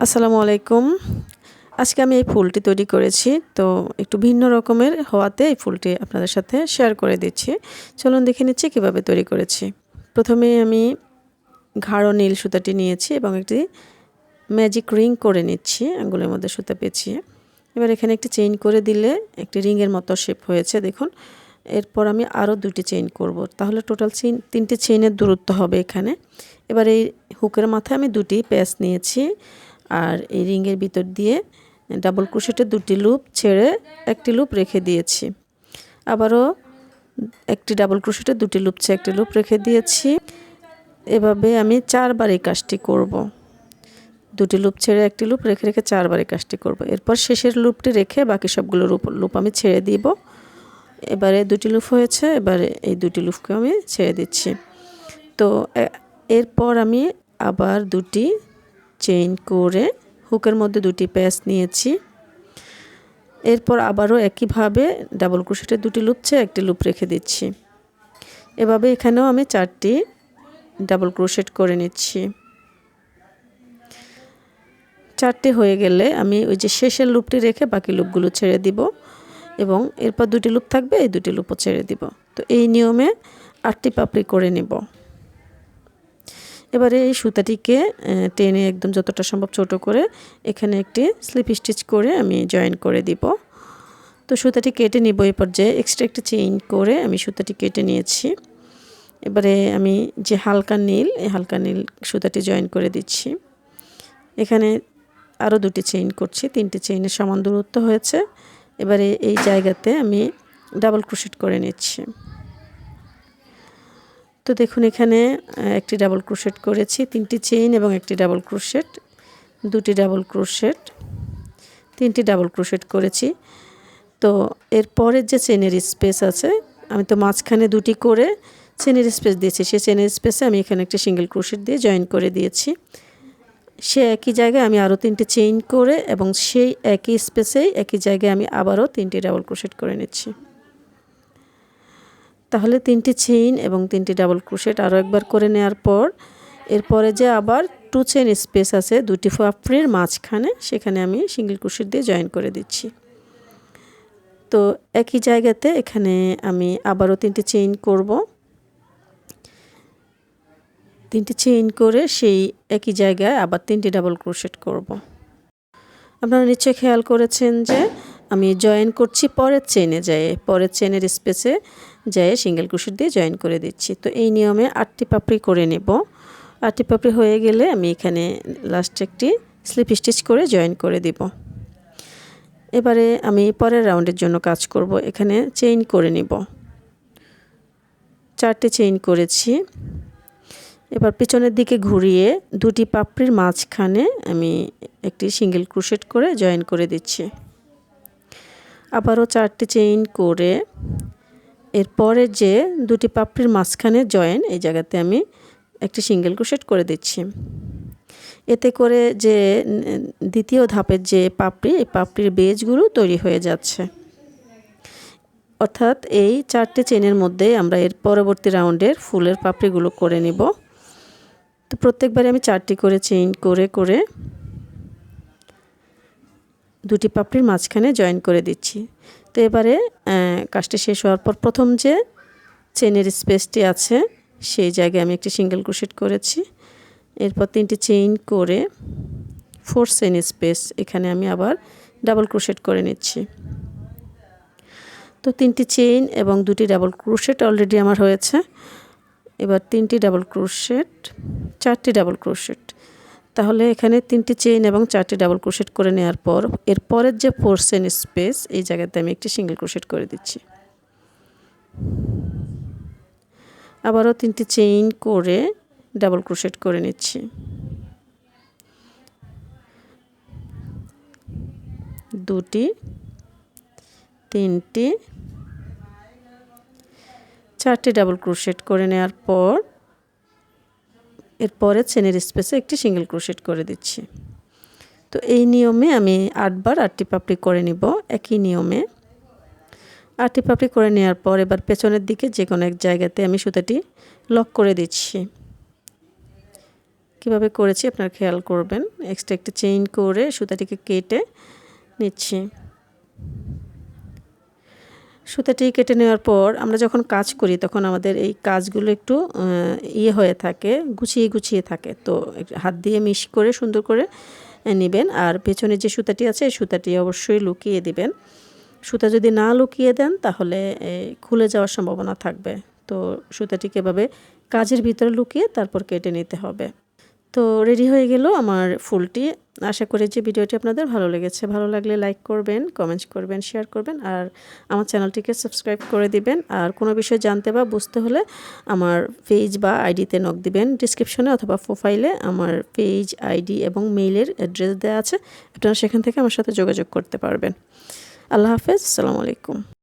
আসসালামু আলাইকুম। আজকে আমি এই ফুলটি তৈরি করেছি, তো একটু ভিন্ন রকমের হওয়াতে এই ফুলটি আপনাদের সাথে শেয়ার করে দিচ্ছি। চলুন দেখে নিচ্ছি কীভাবে তৈরি করেছি। প্রথমে আমি ঘাড়ো নীল সুতাটি নিয়েছি এবং একটি ম্যাজিক রিং করে নিচ্ছি, আঙ্গুলের মধ্যে সুতা পেঁচিয়ে। এবার এখানে একটি চেইন করে দিলে একটি রিংয়ের মতো শেপ হয়েছে, দেখুন। এরপর আমি আরও দুটি চেইন করব, তাহলে টোটাল চেইন তিনটি চেইনের দূরত্ব হবে এখানে। এবার এই হুকের মাথায় আমি দুটি প্যাচ নিয়েছি। আর এই রিংয়ের ভিতর দিয়ে ডাবল ক্রোশেটের দুটি লুপ ছেড়ে একটি লুপ রেখে দিয়েছি আবারও একটি ডাবল ক্রোশেটের দুটি লুপ ছেড়ে একটি লুপ রেখে দিয়েছি এভাবে আমি চারবার এই কাজটি করব। দুটি লুপ ছেড়ে একটি লুপ রেখে রেখে চারবার এই কাজটি করব। এরপর শেষের লুপটি রেখে বাকি সবগুলো লুপ আমি ছেড়ে দিব এবারে দুটি লুপ হয়েছে, এবারে এই দুটি লুপকে আমি ছেড়ে দিচ্ছি তো এরপর আমি আবার দুটি চেইন করে হুকের মধ্যে দুটি প্যাচ নিয়েছি। এরপর আবারও একইভাবে ডাবল ক্রোশেটের দুটি লুপছে, একটি লুপ রেখে দিচ্ছি। এভাবে এখানেও আমি চারটি ডাবল ক্রোশেট করে নিচ্ছি। চারটে হয়ে গেলে আমি ওই যে শেষের লুপটি রেখে বাকি লুপগুলো ছেড়ে দিব এবং এরপর দুটি লুপ থাকবে, এই দুটি লুপও ছেড়ে দিব। তো এই নিয়মে আটটি পাপড়ি করে নেব। এবারে এই সুতাটিকে টেনে একদম যতটা সম্ভব ছোট করে এখানে একটি স্লিপ স্টিচ করে আমি জয়েন করে দিব। তো সুতাটি কেটে নিব এই পর্যায়ে। এক্সট্রা একটি চেইন করে আমি সুতাটি কেটে নিয়েছি। এবারে আমি যে হালকা নীল, এই হালকা নীল সুতাটি জয়েন করে দিচ্ছি। এখানে আরও দুটি চেইন করছি। তিনটি চেইনের সমান দূরত্ব হয়েছে। এবারে এই জায়গাতে আমি ডাবল ক্রোশেট করে নিচ্ছি। তো দেখুন এখানে একটি ডাবল ক্রোশেট করেছি, তিনটি চেইন এবং একটি ডাবল ক্রোশেট, দুটি ডাবল ক্রোশেট, তিনটি ডাবল ক্রোশেট করেছি। তো এর পরের যে চেনের স্পেস আছে, আমি তো মাঝখানে দুটি করে চেনের স্পেস দিয়েছি সেই চেনের স্পেসে আমি এখানে একটি সিঙ্গেল ক্রোশেট দিয়ে জয়েন করে দিয়েছি। সে একই জায়গায় আমি আরও তিনটে চেইন করে এবং সেই একই স্পেসেই একই জায়গায় আমি আবারও তিনটি ডাবল ক্রোশেট করে নিচ্ছি। তাহলে তিনটি চেইন এবং তিনটি ডাবল ক্রোশেট আরও একবার করে নেওয়ার পর, এরপরে যে আবার টু চেইন স্পেস আছে দুটি ফাপড়ির মাঝখানে, সেখানে আমি সিঙ্গেল ক্রোশেট দিয়ে জয়েন করে দিচ্ছি। তো একই জায়গাতে এখানে আমি আবারও তিনটি চেইন করব। তিনটি চেইন করে সেই একই জায়গায় আবার তিনটি ডাবল ক্রোশেট করব। আপনারা নিশ্চয়ই খেয়াল করেছেন যে আমি জয়েন করছি পরের চেনে যায় পরের চেনের স্পেসে যায় সিঙ্গেল ক্রোশেট দিয়ে জয়েন করে দিচ্ছি। তো এই নিয়মে আটটি পাপড়ি করে নেব। আটটি পাপড়ি হয়ে গেলে আমি এখানে লাস্টে একটি স্লিপ স্টিচ করে জয়েন করে দিব। এবারে আমি পরের রাউন্ডের জন্য কাজ করব। এখানে চেইন করে নিব। চারটে চেইন করেছি। এবার পিছনের দিকে ঘুরিয়ে দুটি পাপড়ির মাঝখানে আমি একটি সিঙ্গেল ক্রুশেট করে জয়েন করে দিচ্ছি। আবারও চারটি চেইন করে এরপরে যে দুটি পাপড়ির মাঝখানে জয়েন এই জায়গাতে আমি একটি সিঙ্গেল ক্রুশেট করে দিচ্ছি। এতে করে যে দ্বিতীয় ধাপের যে পাপড়ি, এই পাপড়ির বেজগুলো তৈরি হয়ে যাচ্ছে। অর্থাৎ এই চারটে চেনের মধ্যে আমরা এর পরবর্তী রাউন্ডের ফুলের পাপড়িগুলো করে নিব। তো প্রত্যেকবারে আমি চারটি করে চেইন করে করে দুটি পাপড়ির মাঝখানে জয়েন করে দিচ্ছি। তো এবারে কাজটি শেষ হওয়ার পর প্রথম যে চেনের স্পেসটি আছে, সেই জায়গায় আমি একটি সিঙ্গেল ক্রোশেট করেছি। এরপর তিনটি চেইন করে ফোর চেন স্পেস এখানে আমি আবার ডাবল ক্রোশেট করে নিচ্ছি। তো তিনটি চেইন এবং দুটি ডাবল ক্রোশেট অলরেডি আমার হয়েছে। এবার তিনটি ডাবল ক্রোশেট, চারটি ডাবল ক্রোশেট। তাহলে এখানে তিনটি চেইন এবং চারটি ডাবল ক্রোশেট করে নেওয়ার পর, এর পরের যে পোর্সেন স্পেস এই জায়গাতে আমি একটি সিঙ্গেল ক্রোশেট করে দিচ্ছি। আবারও তিনটি চেইন করে ডাবল ক্রোশেট করে নিচ্ছি। দুটি, তিনটি, চারটি ডাবল ক্রোশেট করে নেওয়ার পর এরপরে চেনের স্পেসে একটি সিঙ্গেল ক্রোশেট করে দিচ্ছি। তো এই নিয়মে আমি আটবার আটটি পাপড়ি করে নিব, একই নিয়মে। আটটি পাপড়ি করে নেওয়ার পর এবার পেছনের দিকে যে কোনো এক জায়গাতে আমি সুতাটি লক করে দিচ্ছি। কীভাবে করেছি আপনারা খেয়াল করবেন। এক্সট্রা একটা চেইন করে সুতাটিকে কেটে নিচ্ছি। সুতাটি কেটে নেওয়ার পর আমরা যখন কাজ করি, তখন আমাদের এই কাজগুলো একটু ইয়ে হয়ে থাকে, গুছিয়ে গুছিয়ে থাকে। তো হাত দিয়ে মিশ করে সুন্দর করে নেবেন। আর পেছনে যে সুতাটি আছে, এই সুতাটি অবশ্যই লুকিয়ে দিবেন। সুতা যদি না লুকিয়ে দেন, তাহলে খুলে যাওয়ার সম্ভাবনা থাকবে। তো সুতাটিকে এভাবে কাজের ভিতরে লুকিয়ে তারপর কেটে নিতে হবে। তো রেডি হয়ে গেল আমার ফুলটি। আশা করি যে ভিডিওটি আপনাদের ভালো লেগেছে। ভালো লাগলে লাইক করবেন কমেন্টস করবেন শেয়ার করবেন আর আমার চ্যানেলটিকে সাবস্ক্রাইব করে দিবেন। আর কোনো বিষয় জানতে বা বুঝতে হলে আমার পেজ বা আইডিতে নক দিবেন। ডিসক্রিপশনে অথবা প্রোফাইলে আমার পেজ আইডি এবং মেইলের অ্যাড্রেস দেওয়া আছে। আপনারা সেখান থেকে আমার সাথে যোগাযোগ করতে পারবেন। আল্লাহ হাফেজ, আসসালামু আলাইকুম।